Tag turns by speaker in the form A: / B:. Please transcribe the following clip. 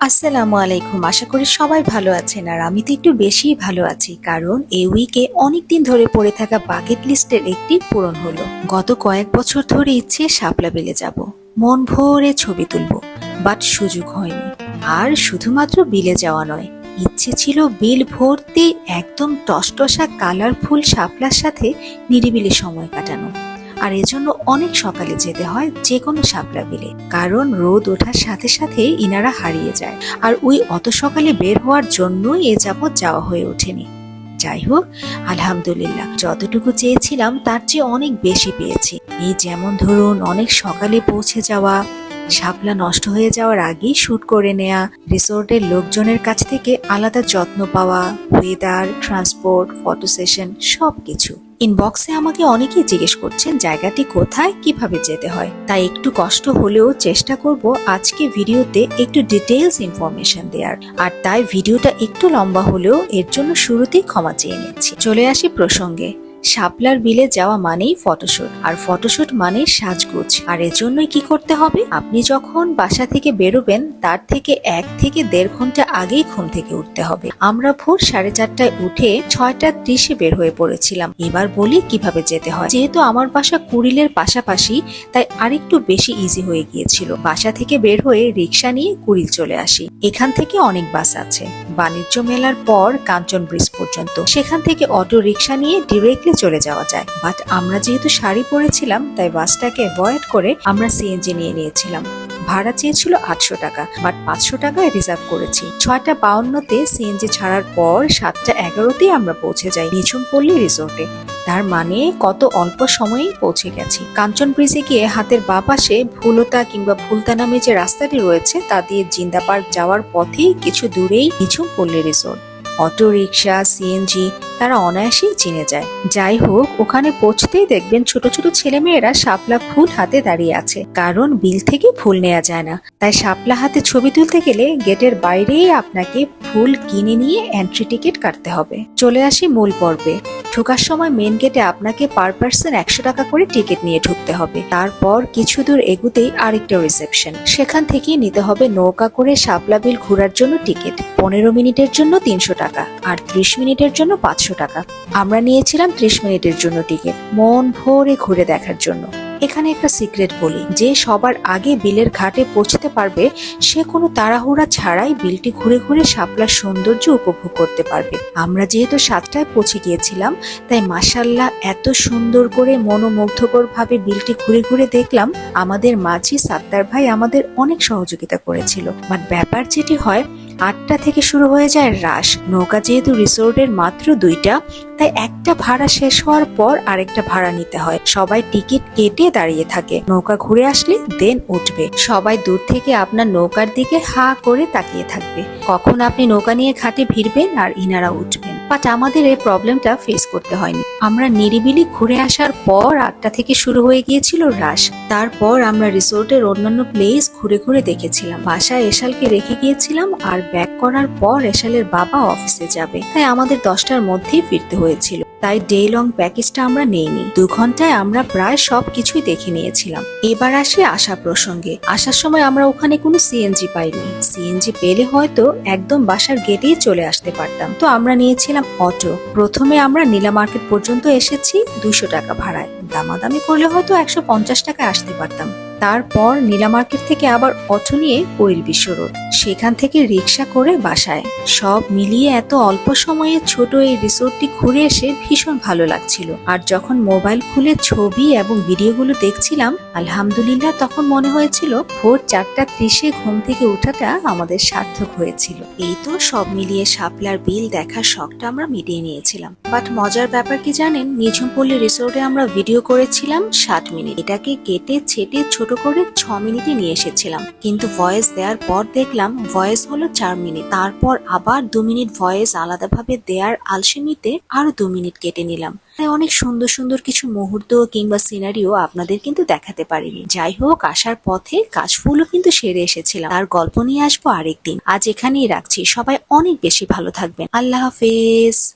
A: আসসালামু আলাইকুম। আশা করি সবাই ভালো আছেন আর আমি তো একটু বেশিই ভালো আছি কারণ এই উইকে অনেকদিন ধরে পড়ে থাকা বাকেট লিস্টের একটি পূরণ হলো। গত কয়েক বছর ধরে ইচ্ছে শাপলা বেলে যাব। মন ভরে ছবি তুলবো বাট সুযোগ হয়নি। আর শুধুমাত্র বিলে যাওয়া নয়, ইচ্ছে ছিল বিল ভর্তি একদম টসটসা কালারফুল শাপলার সাথে নিরিবিলি সময় কাটানো। আর এজন্য অনেক সকালে যেতে হয় যে কোনো শাপলা বিলে, কারণ রোদ ওঠার সাথে সাথে ইনারা হারিয়ে যায়। আর ওই অত সকালে বের হওয়ার জন্যই এ যাবৎ যাওয়া হয়ে ওঠেনি। যাই হোক, আলহামদুলিল্লাহ, যতটুকু চেয়েছিলাম তার চেয়ে অনেক বেশি পেয়েছি। এই যেমন ধরুন, অনেক সকালে পৌঁছে যাওয়া, শাপলা নষ্ট হয়ে যাওয়ার আগেই শ্যুট করে নেয়া, রিসোর্টের লোকজনের কাছ থেকে আলাদা যত্ন পাওয়া ওয়েদার ট্রান্সপোর্ট ফটো সেশন সবকিছু। ইনবক্সে আমাকে অনেকেই জিজ্ঞেস করছেন, জায়গাটি কোথায়? কীভাবে যেতে হয়? তাই একটু কষ্ট হলেও চেষ্টা করব আজকে ভিডিওতে একটু ডিটেলস ইনফরমেশন দেওয়ার আর তাই ভিডিওটা একটু লম্বা হলেও এর জন্য শুরুতেই ক্ষমা চেয়ে নিচ্ছি। চলে আসি প্রসঙ্গে। শাপলার বিলে যাওয়া মানেই ফটোশুট, আর ফটোশুট মানে সাজগোজ। আর এজন্যই কি করতে হবে? আপনি যখন বাসা থেকে বেরোবেন, তার থেকে এক থেকে দেড় ঘণ্টা আগেই ঘুম থেকে উঠতে হবে। আমরা ভোর সাড়ে চারটায় উঠে ছয়টা ত্রিশে বের হয়ে পড়েছিলাম। এবার বলি কীভাবে যেতে হয়। যেহেতু আমার বাসা কুড়িলের পাশাপাশি, তাই আরেকটু বেশি ইজি হয়ে গিয়েছিল। বাসা থেকে বের হয়ে রিক্সা নিয়ে কুড়িল চলে আসি। এখান থেকে অনেক বাস আছে। বাণিজ্য মেলার পর কাঞ্চন ব্রিজ পর্যন্ত। সেখান থেকে অটো রিক্সা নিয়ে ডিরেক্টলি চলে যাওয়া যায়। বাট আমরা যেহেতু শাড়ি পরেছিলাম, তাই বাসটাকে অ্যাভয়েড করে আমরা সিএনজি নিয়ে নিয়েছিলাম। ভাড়া চেয়েছিল আটশো টাকা বাট পাঁচশো টাকায় রিজার্ভ করেছি। ছয়টা বাউন্নতে সিএনজি ছাড়ার পর সাতটা এগারোতেই আমরা পৌঁছে যাই নিঝুম পল্লী রিসোর্টে তার মানে কত অল্প সময়েই পৌঁছে গেছি। কাঞ্চন ব্রিজে গিয়ে হাতের বা পাশে ভুলতা কিংবা ভুলতা নামে যে রাস্তাটি রয়েছে, তা দিয়ে জিন্দা পার্ক যাওয়ার পথেই কিছু দূরেই নিঝুম পল্লী রিসোর্ট অটো রিক্সা সিএনজি তারা অনায়াসেই চিনে যায়। যাই হোক, ওখানে পৌঁছতেই দেখবেন ছোট ছোট ছেলেমেয়েরা সাপলা ফুল হাতে দাঁড়িয়ে আছে। কারণ বিল থেকে ফুল নেওয়া যায় না। তাই শাপলা হাতে ছবি তুলতে গেলে গেটের বাইরেই আপনাকে ফুল কিনে নিয়ে এন্ট্রি টিকিট কাটতে হবে। চলে আসি মূল পর্বে। ঢোকার সময় মেন গেটে আপনাকে পার পার্সন একশো টাকা করে টিকিট নিয়ে ঢুকতে হবে। তারপর কিছু দূর এগুতেই আরেকটা রিসেপশন সেখান থেকেই নিতে হবে নৌকা করে শাপলা বিল ঘোরার জন্য টিকিট পনেরো মিনিটের জন্য তিনশো টাকা আর ত্রিশ মিনিটের জন্য পাঁচশো টাকা। আমরা নিয়েছিলাম ত্রিশ মিনিটের জন্য টিকিট মন ভরে ঘুরে দেখার জন্য। এখানে একটা সিক্রেট বলি, যে সবার আগে বিলের ঘাটে পৌঁছতে পারবে, সে কোনো তাড়াহুড়া ছাড়াই বিলটি ঘুরে ঘুরে শাপলার সৌন্দর্য উপভোগ করতে পারবে। আমরা যেহেতু সাতটায় পৌঁছে গিয়েছিলাম, তাই মাসাল্লাহ এত সুন্দর করে মনোমুগ্ধকর ভাবে বিলটি ঘুরে ঘুরে দেখলাম, আমাদের মাঝি সাত্তার ভাই আমাদের অনেক সহযোগিতা করেছিল। বাট ব্যাপার যেটি হয় আটটা থেকে শুরু হয়ে যায় রাস নৌকা যেহেতু রিসোর্টের মাত্র দুইটা, তাই একটা ভাড়া শেষ হওয়ার পর আরেকটা ভাড়া নিতে হয়। সবাই টিকিট কেটে দাঁড়িয়ে থাকে। নৌকা ঘুরে আসলে দেন উঠবে। সবাই দূর থেকে আপনার নৌকার দিকে হা করে তাকিয়ে থাকবে। কখন আপনি নৌকা নিয়ে ঘাটে ভিড়বেন আর ইনারা উঠবেন। বাট আমাদের এই প্রবলেমটা ফেস করতে হয়নি। আমরা নিরিবিলি ঘুরে আসার পর আটটা থেকে শুরু হয়ে গিয়েছিল রাস তারপর আমরা রিসোর্টের অন্যান্য প্লেস ঘুরে ঘুরে দেখেছিলাম। বাসায় এশালকে রেখে গিয়েছিলাম আর ব্যাক করার পর এশালের বাবা অফিসে যাবে। তাই আমাদের দশটার মধ্যেই ফিরতে হয়েছিল। তাই ডে লং প্যাকেজটা আমরা নেইনি। দু ঘন্টায় আমরা প্রায় সব কিছুই দেখে নিয়েছিলাম। এবার আসি আসা প্রসঙ্গে। আসার সময় আমরা ওখানে কোনো সিএনজি পাইনি। সিএনজি পেলে হয়তো একদম বাসার গেটেই চলে আসতে পারতাম। তো আমরা নিয়েছিলাম অটো। প্রথমে আমরা নীলা মার্কেট পর্যন্ত এসেছি দুশো টাকা ভাড়ায়। দামাদামি করলে হয়তো একশো পঞ্চাশ টাকায় আসতে পারতাম। তারপর নীলা মার্কেট থেকে আবার অটো নিয়ে কোয়েল বিশ্ব রোড সেখান থেকে রিক্সা করে বাসায়। সব মিলিয়ে এত অল্প সময়ে ছোট এই রিসোর্টটি ঘুরে এসে ভীষণ ভালো লাগছিল। আর যখন মোবাইল খুলে ছবি এবং ভিডিওগুলো দেখছিলাম, আলহামদুলিল্লাহ তখন মনে হয়েছিল ভোর চারটা ত্রিশে ঘুম থেকে ওঠাটা আমাদের সার্থক হয়েছিল। এই তো সব মিলিয়ে শাপলার বিল দেখার শখটা আমরা মিটিয়ে নিয়েছিলাম। বাট মজার ব্যাপার কি জানেন? নিঝুমপল্লী রিসোর্টে আমরা ভিডিও করেছিলাম ষাট মিনিট। এটাকে কেটে ছেটে ছোট করে ছ মিনিটে নিয়ে এসেছিলাম। কিন্তু ভয়েস দেওয়ার পর দেখলাম ভয়েস হলো চার মিনিট। তারপর আবার দু মিনিট ভয়েস আলাদাভাবে দেওয়ার আলসেমিতে আরও দু মিনিট কেটে নিলাম। তাই অনেক সুন্দর সুন্দর কিছু মুহূর্ত কিংবা সিনারিও আপনাদের কিন্তু দেখাতে পারিনি। যাই হোক, আসার পথে কাশফুলও কিন্তু সেরে এসেছিলাম। তার গল্প নিয়ে আসব আরেকদিন। আজ এখানেই রাখছি। সবাই অনেক বেশি ভালো থাকবেন। আল্লাহ হাফেজ।